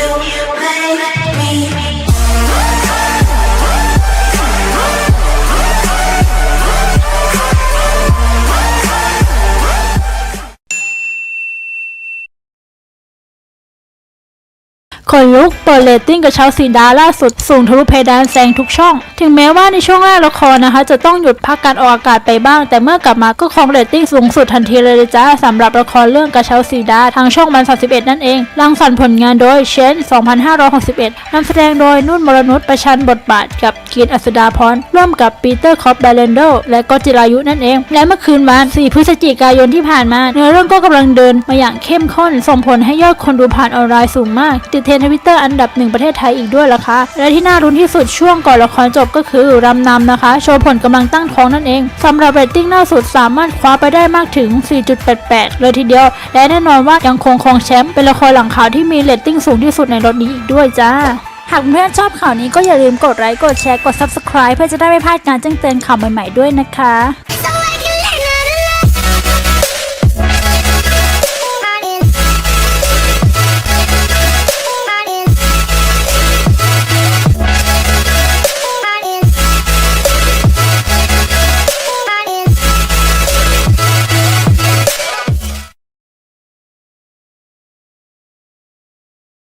you make me คนลุกเปิดเรตติ้งกระเช้าสีดาล่าสุดสูงทะลุเพดานแซงทุกช่อง ถึงแม้ว่าในช่วงแรกละครนะคะ จะต้องหยุดพักการออกอากาศไปบ้าง แต่เมื่อกลับมาก็ครองเรตติ้งสูงสุดทันทีเลยจ้าสำหรับละครเรื่องกระเช้าสีดาทางช่องวัน31 นั่นเองรังสรรค์ผลงานโดยเชน2561นำแสดงโดยนุ่นมรนุชประชันบทบาทกับกีนอัสดาพรร่วมกับปีเตอร์คอปแบเลนโดและก็จิรายุนั่นเอง และเมื่อคืนวัน 4 พฤศจิกายนที่ผ่านมาเนื้อเรื่องก็กำลังเดินมาอย่างเข้มข้นส่งผลให้ยอดคนดูผ่านออนไลน์สูงมากติดเทรนทวิตเตอร์อันดับหนึ่งประเทศไทยอีกด้วยล่ะคะและที่น่ารุ้นที่สุดช่วงก่อนละครจบก็คือรำนำนะคะ โชว์ผลกำลังตั้งท้องนั่นเองสำหรับเรตติ้งล่าสุดสามารถคว้าไปได้มากถึง 4.88 เลยทีเดียว และแน่นอนว่ายังคงครองแชมป์เป็นละครหลังข่าวที่มีเรตติ้งสูงที่สุดในรถนี้อีกด้วยจ้าหากเพื่อนๆชอบข่าวนี้ก็อย่าลืมกดไลค์ กดแชร์ กด subscribe เพื่อจะได้ไม่พลาดการแจ้งเตือนข่าวใหม่ๆด้วยนะคะ